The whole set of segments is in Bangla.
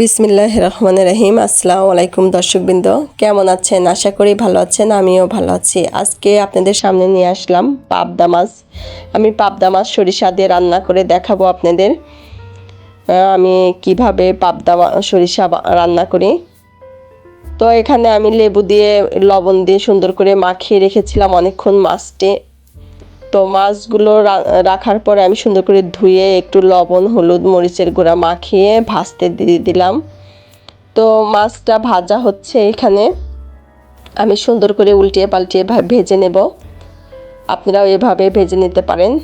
বিসমিল্লাহ রহমান রহিম। আসসালামু আলাইকুম দর্শকবৃন্দ। কেমন আছেন? আশা করি ভালো আছেন, আমিও ভালো আছি। আজকে আপনাদের সামনে নিয়ে আসলাম পাবদা মাছ। আমি পাবদা মাছ সরিষা দিয়ে রান্না করে দেখাবো আপনাদের। আমি কীভাবে পাবদা সরিষা রান্না করি। তো এখানে আমি লেবু দিয়ে, লবণ দিয়ে সুন্দর করে মাখিয়ে রেখেছিলাম অনেকক্ষণ মাছটি। তো মাছগুলো রাখার পরে আমি সুন্দর করে ধুয়ে একটু লবণ, হলুদ, মরিচের গুঁড়া মাখিয়ে ভাজতে দিয়ে দিলাম। তো মাছটা ভাজা হচ্ছে এখানে। আমি সুন্দর করে উল্টিয়ে পাল্টিয়ে ভেজে নেব। আপনারাও এভাবে ভেজে নিতে পারেন।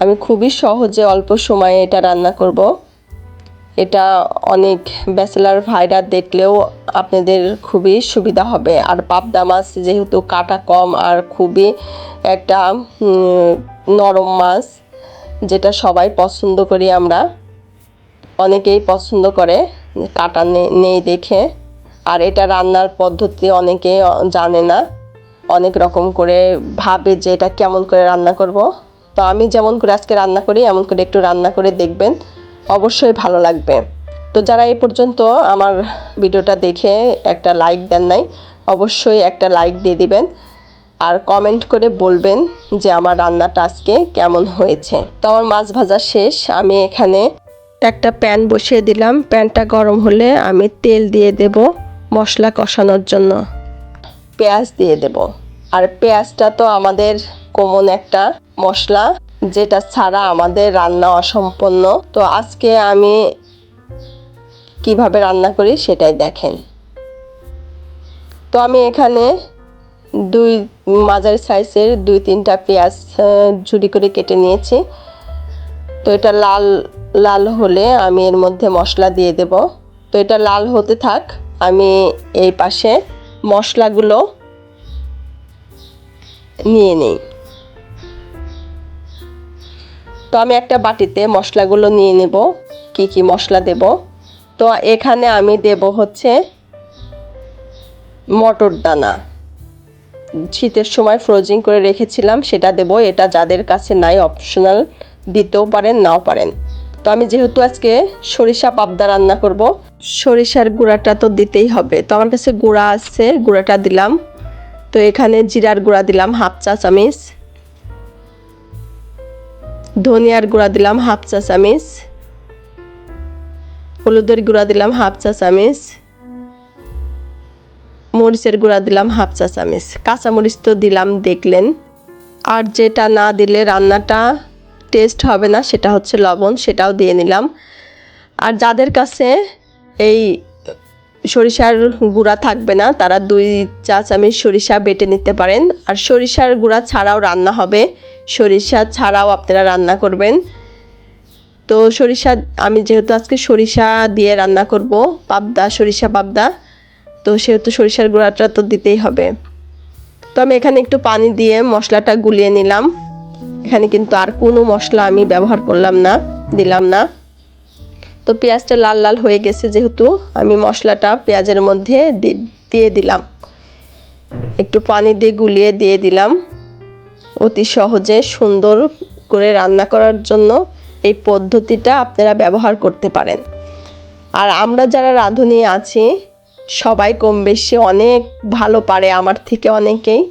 আমি খুবই সহজে অল্প সময়ে এটা রান্না করব। এটা অনেক ব্যাচেলার ভাইরা দেখলেও আপনাদের খুবই সুবিধা হবে। আর পাবদা মাছ যেহেতু কাটা কম, আর খুবই একটা নরম মাছ, যেটা সবাই পছন্দ করি আমরা। অনেকেই পছন্দ করে, কাটা নেই দেখে। আর এটা রান্নার পদ্ধতি অনেকে জানে না। অনেক রকম করে ভাবে যে এটা কেমন করে রান্না করব। তো আমি যেমন করে আজকে রান্না করি, এমন করে একটু রান্না করে দেখবেন। অবশ্যই ভালো লাগবে। তো যারা এই পর্যন্ত আমার ভিডিওটা দেখে একটা লাইক দেন নাই, অবশ্যই একটা লাইক দিয়ে দিবেন আর কমেন্ট করে বলবেন যে আমার রান্নাটা আজকে কেমন হয়েছে। তো আমার মাছ ভাজা শেষ, আমি এখানে একটা প্যান বসিয়ে দিলাম। প্যানটা গরম হলে আমি তেল দিয়ে দেব মশলা কষানোর জন্য। পেঁয়াজ দিয়ে দেব। আর পেঁয়াজটা তো আমাদের কমন একটা মশলা। যেটা ছাড়া আমাদের রান্না অসম্পন্ন। তো আজকে আমি কীভাবে রান্না করি সেটাই দেখেন। তো আমি এখানে দুই মাঝারি সাইজের দুই তিনটা পেঁয়াজ ঝুড়ি করে কেটে নিয়েছি। তো এটা লাল লাল হলে আমি এর মধ্যে মশলা দিয়ে দেব। তো এটা লাল হতে থাক, আমি এই পাশে মশলাগুলো নিয়ে নিই। তো আমি একটা বাটিতে মশলাগুলো নিয়ে নেব। কি কি মশলা দেব? তো এখানে আমি দেব হচ্ছে মটর দানা। শীতের সময় ফ্রোজিং করে রেখেছিলাম, সেটা দেব। এটা যাদের কাছে নাই অপশনাল দিতেও পারেন, নাও পারেন। তো আমি যেহেতু আজকে সরিষা পাবদা রান্না করব, সরিষার গুঁড়াটা তো দিতেই হবে। তো আমার কাছে গুঁড়া আছে, গুঁড়াটা দিলাম। তো এখানে জিরার গুঁড়া দিলাম, হাফ চা চামিচ ধনিয়ার গুঁড়া দিলাম হাফ চা চামিচ। হলুদের গুঁড়া দিলাম হাফ চা চামিচ। মরিচের গুঁড়া দিলাম হাফ চা চামচ। কাঁচামরিচ তো দিলাম, দেখলেন। আর যেটা না দিলে রান্নাটা টেস্ট হবে না, সেটা হচ্ছে লবণ, সেটাও দিয়ে নিলাম। আর যাদের কাছে এই সরিষার গুঁড়া থাকবে না, তারা দুই চা চামচ সরিষা বেটে নিতে পারেন। আর সরিষার গুঁড়া ছাড়াও রান্না হবে। সরিষা ছাড়াও আপনারা রান্না করবেন। তো সরিষা, আমি যেহেতু আজকে সরিষা দিয়ে রান্না করব, পাবদা, সরিষা পাবদা, তো সেহেতু সরিষার গুঁড়াটা তো দিতেই হবে। তো আমি এখানে একটু পানি দিয়ে মশলাটা গুলিয়ে নিলাম। এখানে কিন্তু আর কোনো মশলা আমি ব্যবহার করলাম না, দিলাম না। তো পেঁয়াজটা লাল লাল হয়ে গেছে যেহেতু, আমি মশলাটা পেঁয়াজের মধ্যে দিয়ে দিলাম। একটু পানি দিয়ে গুলিয়ে দিয়ে দিলাম। অতি সহজে সুন্দর করে রান্না করার জন্য এই পদ্ধতিটা আপনারা ব্যবহার করতে পারেন। আর আমরা যারা রাঁধুনি আছি, সবাই কম বেশি অনেক ভালো পারে আমার থেকে অনেকেই।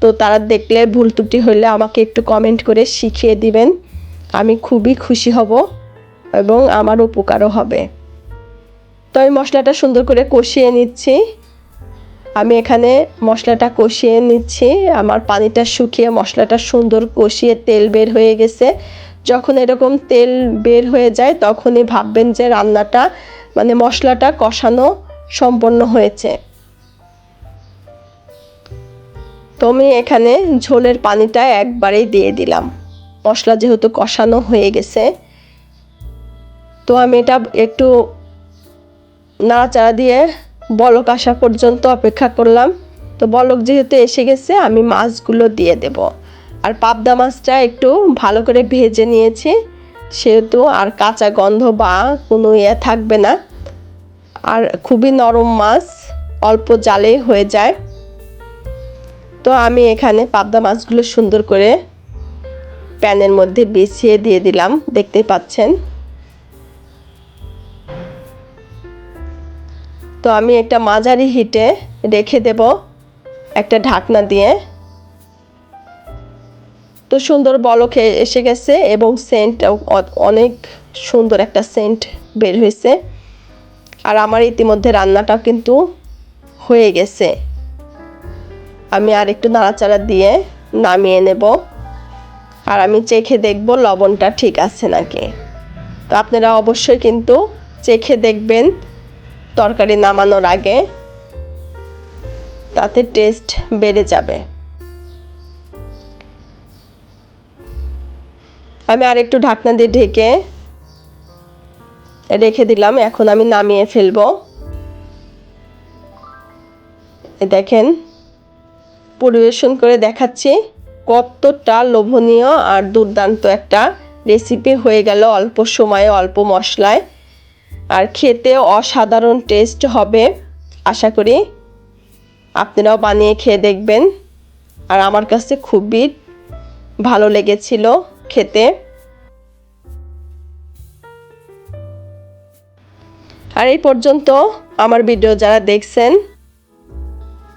তো তারা দেখলে ভুল ত্রুটি হলে আমাকে একটু কমেন্ট করে শিখিয়ে দিবেন। আমি খুবই খুশি হব এবং আমার উপকারও হবে। তো আমি মশলাটা সুন্দর করে কষিয়ে নিচ্ছি। আমি এখানে মশলাটা কষিয়ে নিচ্ছি। আমার পানিটা শুকিয়ে মশলাটা সুন্দর কষিয়ে তেল বের হয়ে গেছে। যখন এরকম তেল বের হয়ে যায়, তখনই ভাববেন যে রান্নাটা মানে মশলাটা কষানো সম্পন্ন হয়েছে। তো আমি এখানে ঝোলের পানিটা একবারেই দিয়ে দিলাম। মশলা যেহেতু কষানো হয়ে গেছে, তো আমি এটা একটু নাড়াচাড়া দিয়ে বলক আসা পর্যন্ত অপেক্ষা করলাম। তো বলক যেহেতু এসে গেছে, আমি মাছগুলো দিয়ে দেব। আর পাবদা মাছটা একটু ভালো করে ভেজে নিয়েছি। সেহেতু আর কাঁচা গন্ধ বা কোনো ইয়ে থাকবে না। আর খুবই নরম মাছ, অল্প জালেই হয়ে যায়। তো আমি এখানে পাবদা মাছগুলো সুন্দর করে প্যানের মধ্যে বিছিয়ে দিয়ে দিলাম দেখতে পাচ্ছেন। তো আমি একটা মাঝারি হিটে রেখে দেব একটা ঢাকনা দিয়ে। তো সুন্দর বলক এসে গেছে এবং সেন্ট অনেক সুন্দর একটা সেন্ট বের হয়েছে। আর আমার ইতিমধ্যে রান্নাটাও কিন্তু হয়ে গেছে। আমি আর একটু নাড়াচাড়া দিয়ে নামিয়ে নেব। আর আমি চেখে দেখব লবণটা ঠিক আছে নাকি। তো আপনারা অবশ্যই কিন্তু চেখে দেখবেন। তরকারি নামানোর আগে তাতে টেস্ট বেড়ে যাবে। আমি আর একটু ঢাকনা দিয়ে ঢেকে রেখে দিলাম, এখন আমি নামিয়ে ফেলব। দেখেন, পরিবেশন করে দেখাচ্ছি কতটা লোভনীয় আর দুর্দান্ত একটা রেসিপি হয়ে গেল অল্প সময়ে, অল্প মশলায়। আর খেতে অসাধারণ টেস্ট হবে। আশা করি আপনারাও বানিয়ে খেয়ে দেখবেন। আর আমার কাছে খুবই ভালো লেগেছিল খেতে। আর এই পর্যন্ত আমার ভিডিও যারা দেখছেন,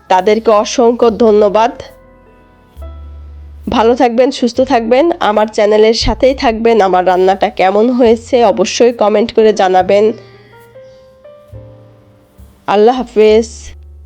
তাদেরকে অসংখ্য ধন্যবাদ। ভালো থাকবেন, সুস্থ থাকবেন। আমার চ্যানেলের সাথেই থাকবেন। আমার রান্নাটা কেমন হয়েছে অবশ্যই কমেন্ট করে জানাবেন। আল্লাহ হাফেজ।